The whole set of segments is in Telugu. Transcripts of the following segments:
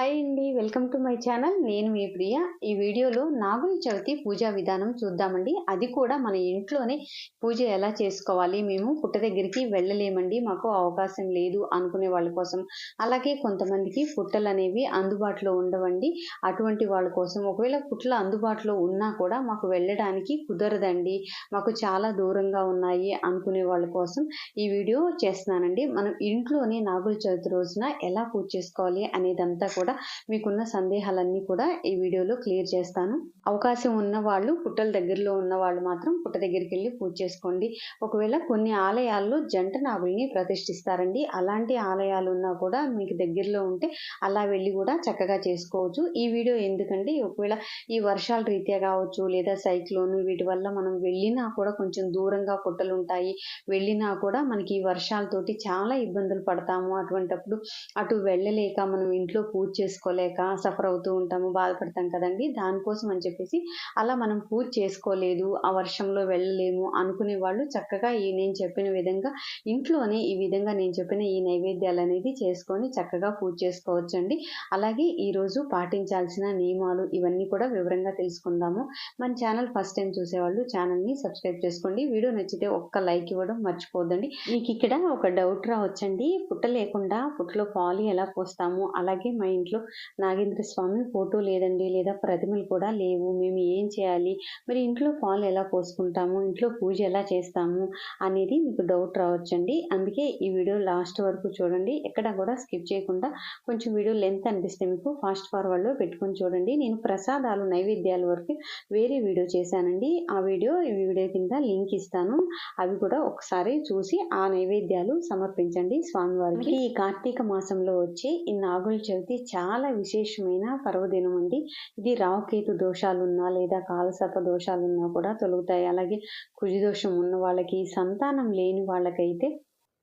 హాయ్ అండి వెల్కమ్ టు మై ఛానల్. నేను మీ ప్రియ. ఈ వీడియోలో నాగుల చవితి పూజా విధానం చూద్దామండి. అది కూడా మన ఇంట్లోనే పూజ ఎలా చేసుకోవాలి? మేము పుట్ట దగ్గరికి వెళ్ళలేమండి. మాకు అవకాశం లేదు అనుకునే వాళ్ళ కోసం. అలాగే కొంతమందికి పుట్టలు అనేవి అందుబాటులో ఉండవండి. అటువంటి వాళ్ళ కోసం ఒకవేళ పుట్టలు అందుబాటులో ఉన్నా కూడా మాకు వెళ్ళడానికి కుదరదండి. మాకు చాలా దూరంగా ఉన్నాయి అనుకునే వాళ్ళ కోసం ఈ వీడియో చేస్తున్నానండి. మనం ఇంట్లోనే నాగుల చవితి రోజున ఎలా పూజ చేసుకోవాలి అనేదంతా కూడా మీకున్న సందేహాలన్నీ కూడా ఈ వీడియోలో క్లియర్ చేస్తాను. అవకాశం ఉన్న వాళ్ళు పుట్టల దగ్గరలో ఉన్న వాళ్ళు మాత్రం పుట్ట దగ్గరికి వెళ్ళి పూజ చేసుకోండి. ఒకవేళ కొన్ని ఆలయాల్లో జంట నాగుల్ని ప్రతిష్ఠిస్తారండి. అలాంటి ఆలయాలు ఉన్నా కూడా మీకు దగ్గరలో ఉంటే అలా వెళ్ళి కూడా చక్కగా చేసుకోవచ్చు. ఈ వీడియో ఎందుకంటే ఒకవేళ ఈ వర్షాల రీత్యా కావచ్చు లేదా సైక్లోన్ వీటి వల్ల మనం వెళ్ళినా కూడా కొంచెం దూరంగా పుట్టలు ఉంటాయి. వెళ్ళినా కూడా మనకి ఈ వర్షాలతోటి చాలా ఇబ్బందులు పడతాము. అటువంటప్పుడు అటు వెళ్ళలేక మనం ఇంట్లో పూజ చేసుకోలేక సఫర్ అవుతూ ఉంటాము బాధపడతాం కదండి. దానికోసం అని చెప్పేసి అలా మనం పూజ చేసుకోలేదు ఆ వర్షంలో వెళ్ళలేము అనుకునే వాళ్ళు చక్కగా ఈ నేను చెప్పిన విధంగా ఇంట్లోనే ఈ విధంగా నేను చెప్పిన ఈ నైవేద్యాలు అనేది చేసుకొని చక్కగా పూజ చేసుకోవచ్చండి. అలాగే ఈరోజు పాటించాల్సిన నియమాలు ఇవన్నీ కూడా వివరంగా తెలుసుకుందాము. మన ఛానల్ ఫస్ట్ టైం చూసేవాళ్ళు ఛానల్ని సబ్స్క్రైబ్ చేసుకోండి. వీడియో నచ్చితే ఒక్క లైక్ ఇవ్వడం మర్చిపోద్దండి మీకు ఇక్కడ ఒక డౌట్ రావచ్చండి. పుట్ట లేకుండా పుట్టలో పాలు ఎలా పోస్తాము? అలాగే మా ఇంట్లో నాగేంద్ర స్వామి ఫోటో లేదండి లేదా ప్రతిమలు కూడా లేవు. మేము ఏం చేయాలి? మరి ఇంట్లో పాలు ఎలా పోసుకుంటాము? ఇంట్లో పూజ ఎలా చేస్తాము? అనేది మీకు డౌట్ రావచ్చండి. అందుకే ఈ వీడియో లాస్ట్ వరకు చూడండి. ఎక్కడ కూడా స్కిప్ చేయకుండా కొంచెం వీడియో లెంత్ అనిపిస్తే మీకు ఫాస్ట్ ఫార్వర్డ్లో పెట్టుకొని చూడండి. నేను ప్రసాదాలు నైవేద్యాల వరకు వేరే వీడియో చేశానండి. ఆ వీడియో ఈ వీడియో కింద లింక్ ఇస్తాను. అవి కూడా ఒకసారి చూసి ఆ నైవేద్యాలు సమర్పించండి స్వామివారికి. ఈ కార్తీక మాసంలో వచ్చే ఈ నాగుల చవితి చాలా విశేషమైన పర్వదినం అండి. ఇది రావుకేతు దోషాలున్నా లేదా కాలసర్ప దోషాలున్నా కూడా తొలుగుతాయి. అలాగే కుజిదోషం ఉన్న వాళ్ళకి సంతానం లేని వాళ్ళకైతే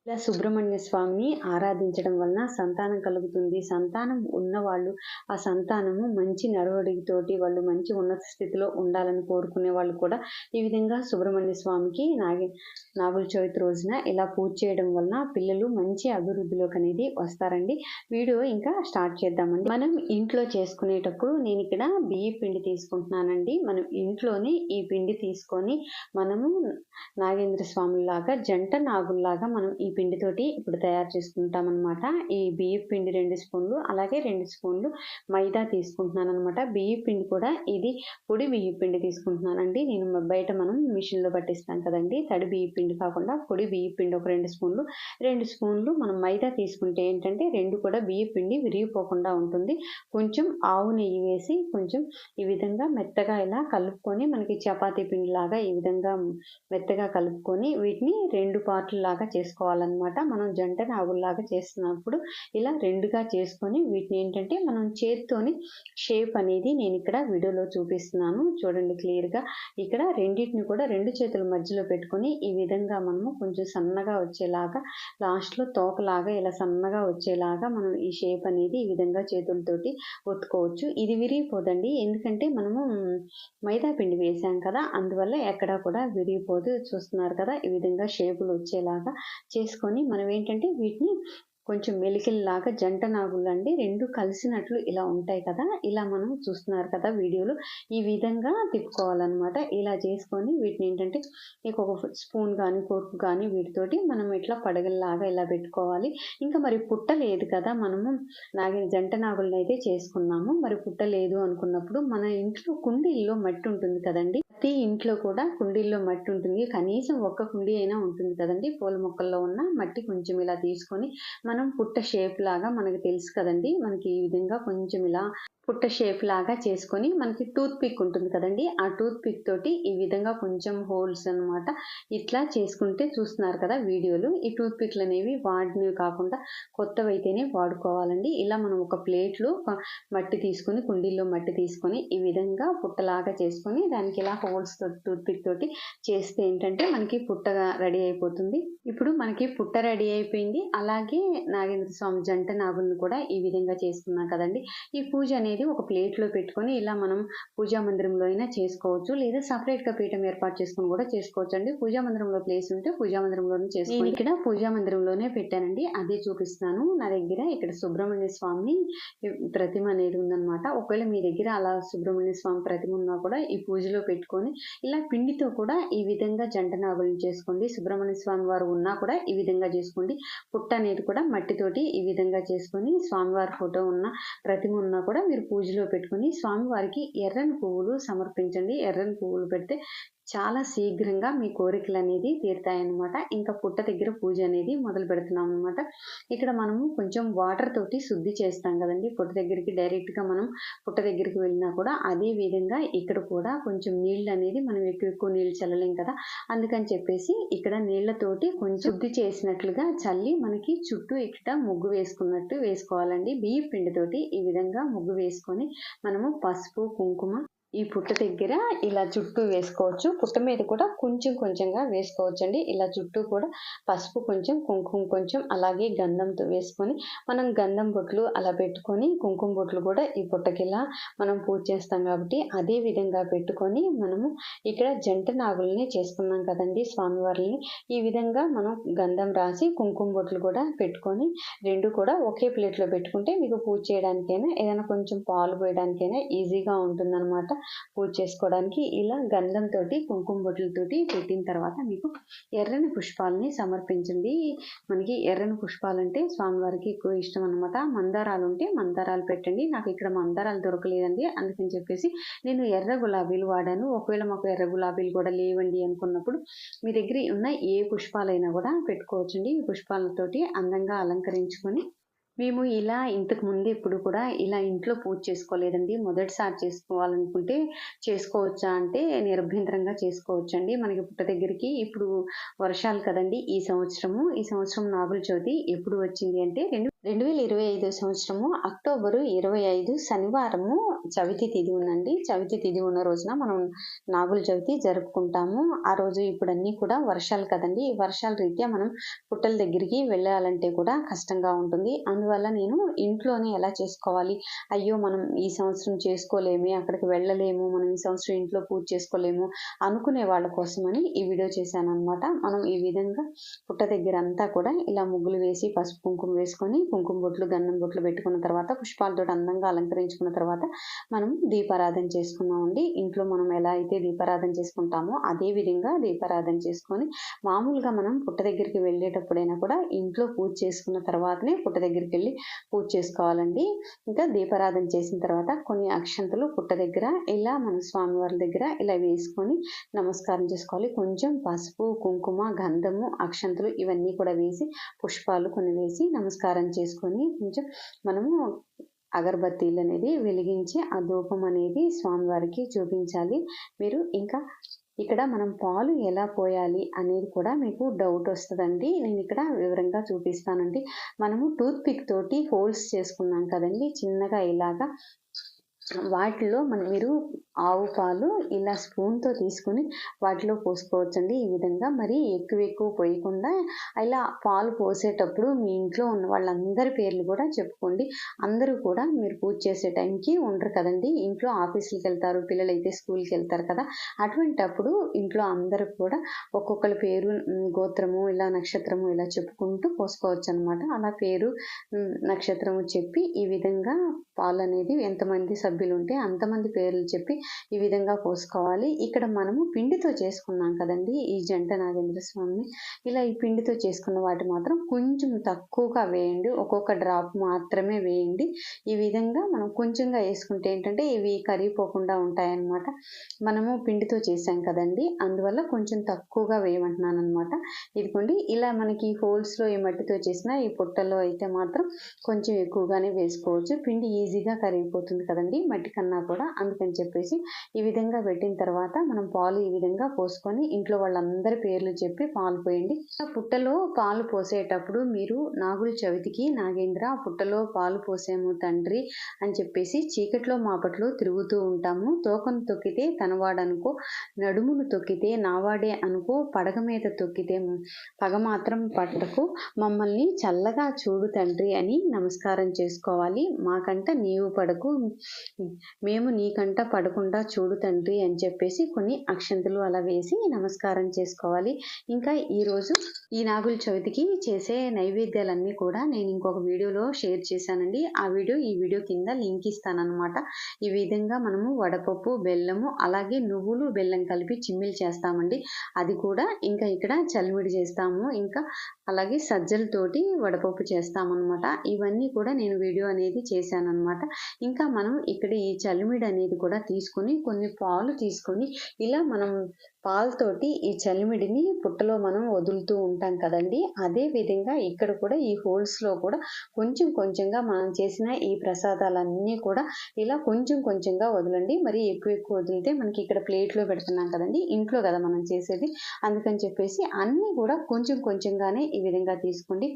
ఇలా సుబ్రహ్మణ్య స్వామిని ఆరాధించడం వలన సంతానం కలుగుతుంది. సంతానం ఉన్నవాళ్ళు ఆ సంతానము మంచి నడవడితోటి వాళ్ళు మంచి ఉన్నత స్థితిలో ఉండాలని కోరుకునే వాళ్ళు కూడా ఈ విధంగా సుబ్రహ్మణ్య స్వామికి నాగి నాగుల చవితి రోజున ఇలా పూజ చేయడం వలన పిల్లలు మంచి అభివృద్ధిలోకి అనేది వస్తారండి. వీడియో ఇంకా స్టార్ట్ చేద్దామండి. మనం ఇంట్లో చేసుకునేటప్పుడు నేను ఇక్కడ బియ్య పిండి తీసుకుంటున్నానండి. మనం ఇంట్లోనే ఈ పిండి తీసుకొని మనము నాగేంద్ర స్వాములాగా జంట నాగుల్లాగా మనం ఈ పిండితోటి ఇప్పుడు తయారు చేసుకుంటాం అనమాట ఈ బియ్య పిండి రెండు స్పూన్లు అలాగే రెండు స్పూన్లు మైదా తీసుకుంటున్నాను అనమాట బియ్య పిండి కూడా ఇది పొడి బియ్య పిండి తీసుకుంటున్నానండి. నేను బయట మనం మిషన్లో పట్టిస్తాం కదండి. తడి బియ్య పిండి కాకుండా పొడి బియ్య పిండి ఒక రెండు స్పూన్లు రెండు స్పూన్లు మనం మైదా తీసుకుంటే ఏంటంటే రెండు కూడా బియ్య పిండి విరిగిపోకుండా ఉంటుంది. కొంచెం ఆవు నెయ్యి వేసి కొంచెం ఈ విధంగా మెత్తగా ఇలా కలుపుకొని మనకి చపాతీ పిండి లాగా ఈ విధంగా మెత్తగా కలుపుకొని వీటిని రెండు పార్ట్లు లాగా చేసుకోవాలన్నమాట. మనం జంట ఆవుల్లాగా చేస్తున్నప్పుడు ఇలా రెండుగా చేసుకొని వీటిని ఏంటంటే మనం చేత్తోని షేప్ అనేది నేను ఇక్కడ వీడియోలో చూపిస్తున్నాను. చూడండి క్లియర్గా. ఇక్కడ రెండింటిని కూడా రెండు చేతుల మధ్యలో పెట్టుకొని ఈ విధంగా మనము కొంచెం సన్నగా వచ్చేలాగా లాస్ట్లో తోకలాగా ఇలా సన్నగా వచ్చేలాగా మనం ఈ షేప్ అనేది ఈ విధంగా చేతులతోటి ఒత్తుకోవచ్చు. ఇది విరిగిపోదండి. ఎందుకంటే మనము మైదా పిండి వేసాం కదా అందువల్ల ఎక్కడా కూడా విరిగిపోదు. చూస్తున్నారు కదా ఈ విధంగా షేపులు వచ్చేలాగా తీసుకొని మనం ఏంటంటే వీటిని కొంచెం మెలికల్లాగా జంట నాగులు అండి రెండు కలిసినట్లు ఇలా ఉంటాయి కదా ఇలా మనం చూస్తున్నారు కదా వీడియోలో. ఈ విధంగా తిప్పుకోవాలన్నమాట. ఇలా చేసుకొని వీటిని ఏంటంటే ఇక ఒక స్పూన్ కానీ కోర్కు కానీ వీటితోటి మనం ఇట్లా పడగల్లాగా ఇలా పెట్టుకోవాలి. ఇంకా మరి పుట్ట లేదు కదా మనము నాగిన జంట నాగులను అయితే చేసుకున్నాము. మరి పుట్ట లేదు అనుకున్నప్పుడు మన ఇంట్లో కుండీల్లో మట్టి ఉంటుంది కదండి. ప్రతి ఇంట్లో కూడా కుండీల్లో మట్టి ఉంటుంది. కనీసం ఒక్క కుండీ అయినా ఉంటుంది కదండి. పూల మొక్కల్లో ఉన్న మట్టి కొంచెం ఇలా తీసుకొని మనం పుట్ట షేప్ లాగా మనకు తెలుసు కదండి. మనకి ఈ విధంగా కొంచెం ఇలా పుట్ట షేప్ లాగా చేసుకొని మనకి టూత్ పిక్ ఉంటుంది కదండి. ఆ టూత్ పిక్ తోటి ఈ విధంగా కొంచెం హోల్స్ అనమాట ఇట్లా చేసుకుంటే చూస్తున్నారు కదా వీడియోలు. ఈ టూత్ పిక్లు అనేవి వాడినవి కాకుండా కొత్తవి అయితేనే వాడుకోవాలండి. ఇలా మనం ఒక ప్లేట్లో మట్టి తీసుకొని కుండీల్లో మట్టి తీసుకొని ఈ విధంగా పుట్టలాగా చేసుకొని దానికి ఇలా హోల్స్ తోటి టూత్ పిక్ తోటి చేస్తే ఏంటంటే మనకి పుట్టగా రెడీ అయిపోతుంది. ఇప్పుడు మనకి పుట్ట రెడీ అయిపోయింది. అలాగే నాగేంద్ర స్వామి జంట నాగుల్ని కూడా ఈ విధంగా చేసుకున్నాం కదండి. ఈ పూజ అనేది అనేది ఒక ప్లేట్లో పెట్టుకొని ఇలా మనం పూజా మందిరంలో అయినా చేసుకోవచ్చు. లేదా సపరేట్గా పీఠం ఏర్పాటు చేసుకొని కూడా చేసుకోవచ్చు అండి. పూజా మందిరంలో ప్లేస్ ఉంటే పూజా మందిరంలోనే చేసుకోండి. ఇక్కడ పూజా మందిరంలోనే పెట్టానండి. అదే చూపిస్తాను నా దగ్గర ఇక్కడ సుబ్రహ్మణ్య స్వామి ప్రతిమ అనేది ఉందన్నమాట. ఒకవేళ మీ దగ్గర అలా సుబ్రహ్మణ్య స్వామి ప్రతిమ ఉన్నా కూడా ఈ పూజలో పెట్టుకొని ఇలా పిండితో కూడా ఈ విధంగా జంట నాగులను చేసుకోండి. సుబ్రహ్మణ్య స్వామి వారు ఉన్నా కూడా ఈ విధంగా చేసుకోండి. పుట్ట అనేది కూడా మట్టితోటి ఈ విధంగా చేసుకొని స్వామివారి ఫోటో ఉన్న ప్రతిమ ఉన్నా కూడా మీరు పూజలో పెట్టుకొని స్వామివారికి ఎర్రని పువ్వులు సమర్పించండి. ఎర్రని పువ్వులు పెడితే చాలా శీఘ్రంగా మీ కోరికలు అనేది తీరుతాయన్నమాట. ఇంకా పుట్ట దగ్గర పూజ అనేది మొదలు పెడుతున్నాం అనమాట ఇక్కడ మనము కొంచెం వాటర్ తోటి శుద్ధి చేస్తాం కదండి. పుట్ట దగ్గరికి డైరెక్ట్గా మనం పుట్ట దగ్గరికి వెళ్ళినా కూడా అదే విధంగా ఇక్కడ కూడా కొంచెం నీళ్ళు అనేది మనం ఎక్కువ ఎక్కువ నీళ్ళు చల్లలేం కదా. అందుకని చెప్పేసి ఇక్కడ నీళ్ళతోటి కొంచెం శుద్ధి చేసినట్లుగా చల్లి మనకి చుట్టూ ఇక్కడ ముగ్గు వేసుకున్నట్టు వేసుకోవాలండి. బియ్య పిండితోటి ఈ విధంగా ముగ్గు వేసుకొని మనము పసుపు కుంకుమ ఈ పుట్ట దగ్గర ఇలా చుట్టూ వేసుకోవచ్చు. పుట్ట మీద కూడా కొంచెం కొంచెంగా వేసుకోవచ్చు అండి ఇలా చుట్టూ కూడా పసుపు కొంచెం కుంకుమ కొంచెం అలాగే గంధంతో వేసుకొని మనం గంధం బొట్లు అలా పెట్టుకొని కుంకుమ బొట్లు కూడా ఈ పుట్టకిలా మనం పూజ చేస్తాం కాబట్టి అదే విధంగా పెట్టుకొని మనము ఇక్కడ జంట నాగుల్ని చేసుకున్నాం కదండి స్వామివారిని. ఈ విధంగా మనం గంధం రాసి కుంకుమ బొట్లు కూడా పెట్టుకొని రెండు కూడా ఒకే ప్లేట్లో పెట్టుకుంటే మీకు పూజ చేయడానికైనా ఏదైనా కొంచెం పాలు పోయడానికైనా ఈజీగా ఉంటుందన్నమాట. పూజ చేసుకోవడానికి ఇలా గంధంతో కుంకుమ బొట్లతోటి పెట్టిన తర్వాత మీకు ఎర్రని పుష్పాలని సమర్పించండి. మనకి ఎర్రని పుష్పాలు అంటే స్వామివారికి ఎక్కువ ఇష్టం అనమాట మందారాలు ఉంటే మందారాలు పెట్టండి. నాకు ఇక్కడ మందారాలు దొరకలేదండి. అందుకని చెప్పేసి నేను ఎర్ర గులాబీలు వాడాను. ఒకవేళ మాకు ఎర్ర గులాబీలు కూడా లేవండి అనుకున్నప్పుడు మీ దగ్గర ఉన్న ఏ పుష్పాలైనా కూడా పెట్టుకోవచ్చండి. ఈ పుష్పాలతోటి అందంగా అలంకరించుకొని మేము ఇలా ఇంతకు ముందు ఎప్పుడు కూడా ఇలా ఇంట్లో పూజ చేసుకోలేదండి. మొదటిసారి చేసుకోవాలనుకుంటే చేసుకోవచ్చా అంటే నిరభ్యంతరంగా చేసుకోవచ్చండి. మనకి పుట్ట దగ్గరికి ఇప్పుడు వర్షాలు కదండి. ఈ సంవత్సరము ఈ సంవత్సరం నాగుల చవితి ఎప్పుడు వచ్చింది అంటే రెండు రెండు వేల ఇరవై ఐదు సంవత్సరము అక్టోబరు ఇరవై ఐదు శనివారము చవితి తిథి ఉందండి. చవితి తిథి ఉన్న రోజున మనం నాగుల చవితి జరుపుకుంటాము. ఆ రోజు ఇప్పుడన్నీ కూడా వర్షాలు కదండి. ఈ వర్షాల రీత్యా మనం పుట్టల దగ్గరికి వెళ్ళాలంటే కూడా కష్టంగా ఉంటుంది. అందువల్ల నేను ఇంట్లోనే ఎలా చేసుకోవాలి? అయ్యో మనం ఈ సంవత్సరం చేసుకోలేమే అక్కడికి వెళ్ళలేము మనం ఈ సంవత్సరం ఇంట్లో పూజ చేసుకోలేము అనుకునే వాళ్ళ కోసమని ఈ వీడియో చేశాను అనమాట మనం ఈ విధంగా పుట్ట దగ్గర అంతా కూడా ఇలా ముగ్గులు వేసి పసుపు కుంకుమ వేసుకొని కుంకుమ బొట్లు గన్నం బొట్లు పెట్టుకున్న తర్వాత పుష్పాలతో అందంగా అలంకరించుకున్న తర్వాత మనం దీపారాధన చేసుకున్నామండి. ఇంట్లో మనం ఎలా అయితే దీపారాధన చేసుకుంటామో అదే విధంగా దీపారాధన చేసుకొని మామూలుగా మనం పుట్ట దగ్గరికి వెళ్ళేటప్పుడైనా కూడా ఇంట్లో పూజ చేసుకున్న తర్వాతనే పుట్ట దగ్గరికి వెళ్ళి పూజ చేసుకోవాలండి. ఇంకా దీపారాధన చేసిన తర్వాత కొన్ని అక్షంతలు పుట్ట దగ్గర ఇలా మన స్వామివారి దగ్గర ఇలా వేసుకొని నమస్కారం చేసుకోవాలి. కొంచెం పసుపు కుంకుమ గంధము అక్షంతలు ఇవన్నీ కూడా వేసి పుష్పాలు కొన్ని వేసి నమస్కారం చేసుకొని కొంచెం మనము అగరబత్తీలు అనేది వెలిగించి ఆ ధూపం అనేది స్వామివారికి చూపించాలి. మీరు ఇంకా ఇక్కడ మనం పాలు ఎలా పోయాలి అనేది కూడా మీకు డౌట్ వస్తుందండి. నేను ఇక్కడ వివరంగా చూపిస్తానండి. మనము టూత్ పిక్ తోటి హోల్స్ చేసుకున్నాం కదండి. చిన్నగా ఇలాగా వాటిలో మన మీరు ఆవు పాలు ఇలా స్పూన్తో తీసుకుని వాటిలో పోసుకోవచ్చండి. ఈ విధంగా మరి ఎక్కువ ఎక్కువ పోయకుండా ఇలా పాలు పోసేటప్పుడు మీ ఇంట్లో ఉన్న వాళ్ళందరి పేర్లు కూడా చెప్పుకోండి. అందరూ కూడా మీరు పూజ చేసే టైంకి ఉండరు కదండి. ఇంట్లో ఆఫీసులకు వెళ్తారు పిల్లలు అయితే స్కూల్కి వెళ్తారు కదా. అటువంటప్పుడు ఇంట్లో అందరూ కూడా ఒక్కొక్కరి పేరు గోత్రము ఇలా నక్షత్రము ఇలా చెప్పుకుంటూ పోసుకోవచ్చు అనమాట అలా పేరు నక్షత్రము చెప్పి ఈ విధంగా పాలు అనేది ఎంతమంది సభ్యులు ఉంటే అంతమంది పేర్లు చెప్పి ఈ విధంగా పోసుకోవాలి ఇక్కడ మనము పిండితో చేసుకున్నాం కదండి ఈ జంట నాగేంద్ర స్వామిని. ఇలా ఈ పిండితో చేసుకున్న వాటి మాత్రం కొంచెం తక్కువగా వేయండి. ఒక్కొక్క డ్రాప్ మాత్రమే వేయండి. ఈ విధంగా మనం కొంచెంగా వేసుకుంటే ఏంటంటే ఇవి కరిగిపోకుండా ఉంటాయన్నమాట. మనము పిండితో చేసాం కదండి అందువల్ల కొంచెం తక్కువగా వేయమంటున్నాను అనమాట ఇదిగోండి ఇలా మనకి హోల్స్లో ఈ మట్టితో చేసిన ఈ పుట్టలో అయితే మాత్రం కొంచెం ఎక్కువగానే వేసుకోవచ్చు. పిండి ఈజీగా కరిగిపోతుంది కదండి మట్టి కన్నా కూడా. అందుకని చెప్పేసి ఈ విధంగా పెట్టిన తర్వాత మనం పాలు ఈ విధంగా పోసుకొని ఇంట్లో వాళ్ళందరి పేర్లు చెప్పి పాలు పోయండి. పుట్టలో పాలు పోసేటప్పుడు మీరు నాగుల చవితికి నాగేంద్ర పుట్టలో పాలు పోసాము తండ్రి అని చెప్పేసి చీకట్లో మాపట్లో తిరుగుతూ ఉంటాము. తోకను తొక్కితే తనవాడనుకో నడుమును తొక్కితే నావాడే అనుకో పడగ మీద తొక్కితే పగ మాత్రం పట్టకు. మమ్మల్ని చల్లగా చూడు తండ్రి అని నమస్కారం చేసుకోవాలి. మాకంట నీవు పడకు. మేము నీకంట పడకుండా చూడు తండ్రి అని చెప్పేసి కొన్ని అక్షంతలు అలా వేసి నమస్కారం చేసుకోవాలి. ఇంకా ఈరోజు ఈ నాగుల చవితికి చేసే నైవేద్యాలన్నీ కూడా నేను ఇంకొక వీడియోలో షేర్ చేశానండి. ఆ వీడియో ఈ వీడియో కింద లింక్ ఇస్తానమాట ఈ విధంగా మనము వడపప్పు బెల్లము అలాగే నువ్వులు బెల్లం కలిపి చిమ్మిలు చేస్తామండి. అది కూడా ఇంకా ఇక్కడ చలిమిడి చేస్తాము. ఇంకా అలాగే సజ్జలతోటి వడపప్పు చేస్తామన్నమాట. ఇవన్నీ కూడా నేను వీడియో అనేది చేశాను అనమాట ఇంకా మనం ఇక్కడ ఈ చలిమిడి అనేది కూడా తీసుకొని కొన్ని పాలు తీసుకొని ఇలా మనం పాలతోటి ఈ చలిమిడిని పుట్టలో మనం వదులుతూ ఉంటాం కదండి. అదే విధంగా ఇక్కడ కూడా ఈ హోల్స్లో కూడా కొంచెం కొంచెంగా మనం చేసిన ఈ ప్రసాదాలన్నీ కూడా ఇలా కొంచెం కొంచెంగా వదలండి. మరి ఎక్కువ ఎక్కువ వదిలితే మనకి ఇక్కడ ప్లేట్లో పెడుతున్నాం కదండి ఇంట్లో కదా మనం చేసేది. అందుకని చెప్పేసి అన్నీ కూడా కొంచెం కొంచెంగానే ఈ విధంగా తీసుకోండి.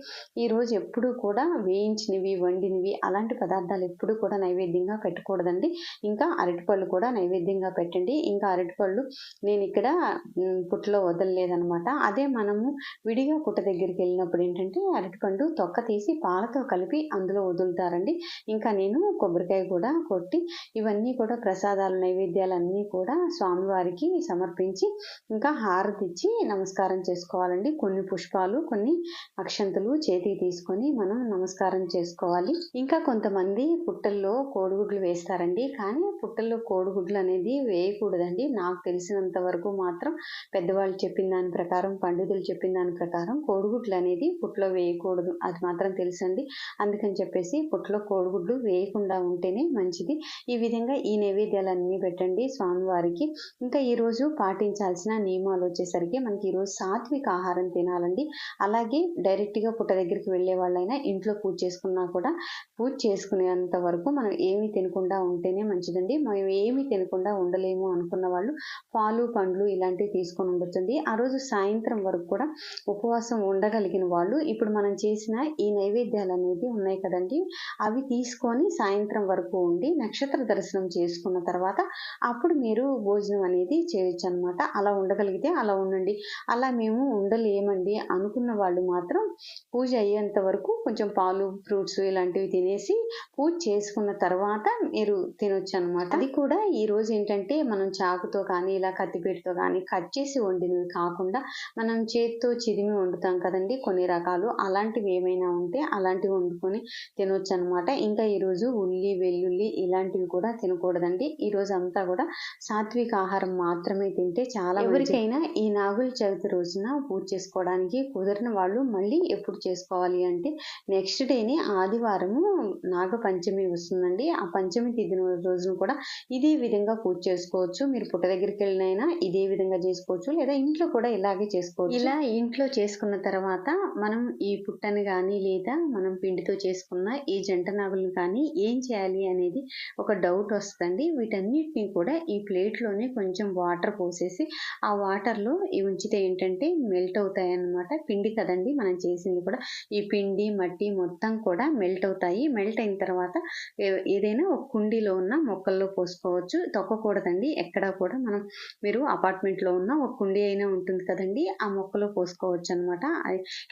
ఈరోజు ఎప్పుడూ కూడా వేయించినవి వండినవి అలాంటి పదార్థాలు ఎప్పుడు కూడా నైవేద్యంగా పెట్టకూడదండి. ఇంకా అరటిపళ్ళు కూడా నైవేద్యంగా పెట్టండి. ఇంకా అరటిపళ్ళు నేను ఇక్కడ పుట్టలో వదలలేదనమాట అదే మనము విడిగా పుట్ట దగ్గరికి వెళ్ళినప్పుడు ఏంటంటే అరటిపండు తొక్క తీసి పాలతో కలిపి అందులో వదులుతారండి. ఇంకా నేను కొబ్బరికాయ కూడా కొట్టి ఇవన్నీ కూడా ప్రసాదాలు నైవేద్యాలు అన్నీ కూడా స్వామివారికి సమర్పించి ఇంకా హారతి ఇచ్చి నమస్కారం చేసుకోవాలండి. కొన్ని పుష్పాలు కొన్ని అక్షంతలు చేతికి తీసుకొని మనం నమస్కారం చేసుకోవాలి. ఇంకా కొంతమంది పుట్టల్లో కోడిగుడ్లు వేస్తారండి. కానీ పుట్టల్లో కోడి కోడిగుడ్లు అనేది వేయకూడదండి. నాకు తెలిసినంత వరకు మాత్రం పెద్దవాళ్ళు చెప్పిన దాని ప్రకారం పండితులు చెప్పిన దాని ప్రకారం కోడిగుడ్లు అనేది పుట్లో వేయకూడదు. అది మాత్రం తెలుసండి. అందుకని చెప్పేసి పుట్లో కోడిగుడ్లు వేయకుండా ఉంటేనే మంచిది. ఈ విధంగా ఈ నైవేద్యాలన్నీ పెట్టండి స్వామివారికి. ఇంకా ఈరోజు పాటించాల్సిన నియమాలు వచ్చేసరికి మనకి ఈరోజు సాత్విక ఆహారం తినాలండి. అలాగే డైరెక్ట్గా పుట్ట దగ్గరికి వెళ్ళే వాళ్ళైనా ఇంట్లో పూజ చేసుకున్నా కూడా పూజ చేసుకునేంత వరకు మనం ఏమి తినకుండా ఉంటేనే మంచిదండి. మనం ఏమి తినకుండా ఉండలేము అనుకున్న వాళ్ళు పాలు పండ్లు ఇలాంటివి తీసుకొని ఉండొచ్చండి. ఆ రోజు సాయంత్రం వరకు కూడా ఉపవాసం ఉండగలిగిన వాళ్ళు ఇప్పుడు మనం చేసిన ఈ నైవేద్యాలు అనేది ఉన్నాయి కదండి. అవి తీసుకొని సాయంత్రం వరకు ఉండి నక్షత్ర దర్శనం చేసుకున్న తర్వాత అప్పుడు మీరు భోజనం అనేది చేయొచ్చు అనమాట అలా ఉండగలిగితే అలా ఉండండి. అలా మేము ఉండలేమండి అనుకున్న వాళ్ళు మాత్రం పూజ అయ్యేంత వరకు కొంచెం పాలు ఫ్రూట్స్ ఇలాంటివి తినేసి పూజ చేసుకున్న తర్వాత మీరు తినొచ్చు అనమాట అది కూడా ఈ రోజు ఏంటంటే మనం చాకుతో కానీ ఇలా కత్తిపీటతో కానీ కట్ చేసి వండినవి కాకుండా మనం చేతితో చిదిమి వండుతాం కదండి కొన్ని రకాలు. అలాంటివి ఏమైనా ఉంటే అలాంటివి వండుకొని తినొచ్చు అనమాట ఇంకా ఈరోజు ఉల్లి వెల్లుల్లి ఇలాంటివి కూడా తినకూడదండి. ఈ రోజు అంతా కూడా సాత్విక ఆహారం మాత్రమే తింటే చాలా ఎవరికైనా ఈ నాగుల చవితి రోజున పూజ చేసుకోవడానికి కుదిరిన వాళ్ళు మళ్ళీ ఎప్పుడు చేసుకోవాలి అంటే నెక్స్ట్ డేని ఆదివారము నాగ పంచమి వస్తుందండి. ఆ పంచమి తిథి రోజున కూడా ఇదే విధంగా పూజ చేసుకోవచ్చు. మీరు పుట్ట దగ్గరికి వెళ్ళినైనా ఇదే విధంగా చేసుకోవచ్చు. లేదా ఇంట్లో కూడా ఇలాగే చేసుకోవచ్చు. ఇలా ఇంట్లో చేసుకున్న తర్వాత మనం ఈ పుట్టని కానీ లేదా మనం పిండితో చేసుకున్న ఈ జంట నాగులను కానీ ఏం చేయాలి అనేది ఒక డౌట్ వస్తుంది వీటన్నిటిని కూడా ఈ ప్లేట్లోనే కొంచెం వాటర్ పోసేసి ఆ వాటర్లో ఇవి ఉంచితే ఏంటంటే మెల్ట్ అవుతాయి అన్నమాట పిండి కదండి మనం చేసింది కూడా. ఈ పిండి మట్టి మొత్తం కూడా మెల్ట్ అవుతాయి. మెల్ట్ అయిన తర్వాత ఏ- ఏదైనా ఒక కుండీలో ఉన్న మొక్కల్లో పోసుకోవచ్చు. తొక్కకూడదండి. ఎక్కడా కూడా మనం మీరు అపార్ట్మెంట్లో ఉన్న ఒక కుండీ అయినా ఉంటుంది కదండి ఆ మొక్కలో పోసుకోవచ్చు అనమాట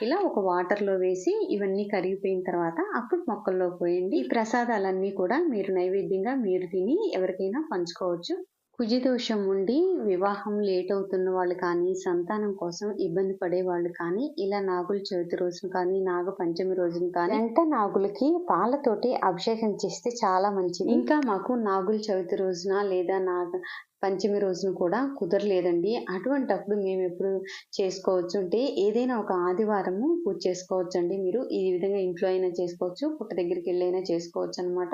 ఇలా ఒక వాటర్లో వేసి ఇవన్నీ కరిగిపోయిన తర్వాత అప్పుడు మొక్కల్లో పోయండి. ఈ ప్రసాదాలన్నీ కూడా మీరు నైవేద్యంగా మీరు తిని ఎవరికైనా పంచుకోవచ్చు. కుజిదోషం ఉండి వివాహం లేట్ అవుతున్న వాళ్ళు కానీ సంతానం కోసం ఇబ్బంది పడే వాళ్ళు కానీ ఇలా నాగుల చవితి రోజున కానీ నాగ పంచమి రోజున కానీ వెంట నాగులకి పాలతోటి అభిషేకం చేస్తే చాలా మంచిది. ఇంకా మాకు నాగుల చవితి రోజున లేదా నాగ పంచమి రోజున కూడా కుదరలేదండి. అటువంటప్పుడు మేము ఎప్పుడు చేసుకోవచ్చు అంటే ఏదైనా ఒక ఆదివారము పూజ చేసుకోవచ్చు అండి మీరు. ఈ విధంగా ఇంట్లో అయినా చేసుకోవచ్చు పుట్ట దగ్గరికి వెళ్ళైనా చేసుకోవచ్చు అనమాట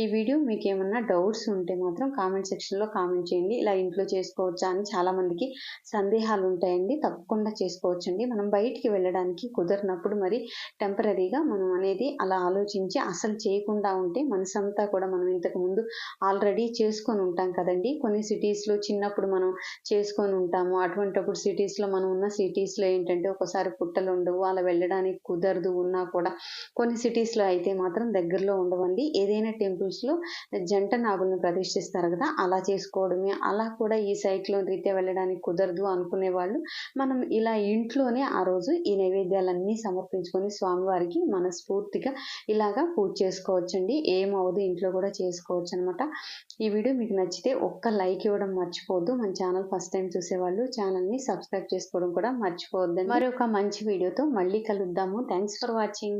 ఈ వీడియో మీకు ఏమన్నా డౌట్స్ ఉంటే మాత్రం కామెంట్ సెక్షన్లో కామెంట్ చేయండి. ఇలా ఇంట్లో చేసుకోవచ్చా అని చాలామందికి సందేహాలు ఉంటాయండి. తప్పకుండా చేసుకోవచ్చు అండి మనం బయటికి వెళ్ళడానికి కుదరినప్పుడు మరి టెంపరీగా మనం అనేది అలా ఆలోచించి అసలు చేయకుండా ఉంటే మనసంతా కూడా మనం ఇంతకు ముందు ఆల్రెడీ చేసుకొని ఉంటాం కదండి. కొన్ని సిటీస్లో చిన్నప్పుడు మనం చేసుకొని ఉంటాము. అటువంటిప్పుడు సిటీస్లో మనం ఉన్న సిటీస్లో ఏంటంటే ఒకసారి పుట్టలు ఉండవు. అలా వెళ్ళడానికి కుదరదు ఉన్నా కూడా కొన్ని సిటీస్లో అయితే మాత్రం దగ్గరలో ఉండవండి. ఏదైనా టెంపుల్స్లో జంట నాగులను ప్రతిష్ఠిస్తారు కదా అలా చేసుకోవడమే. అలా కూడా ఈ సైక్లో రీత్యా వెళ్ళడానికి కుదరదు అనుకునే వాళ్ళు మనం ఇలా ఇంట్లోనే ఆ రోజు ఈ నైవేద్యాలన్నీ సమర్పించుకొని స్వామివారికి మనస్ఫూర్తిగా ఇలాగా పూజ చేసుకోవచ్చండి. ఏమవుదు ఇంట్లో కూడా చేసుకోవచ్చు అనమాట ఈ వీడియో మీకు నచ్చితే ఒక్క లైక్ ఇవ్వడం మర్చిపోవద్దు. మన ఛానల్ ఫస్ట్ టైం చూసేవాళ్ళు ఛానల్ని సబ్స్క్రైబ్ చేసుకోవడం కూడా మర్చిపోవద్దు మరి ఒక మంచి వీడియోతో మళ్ళీ కలుద్దాము. Thanks for watching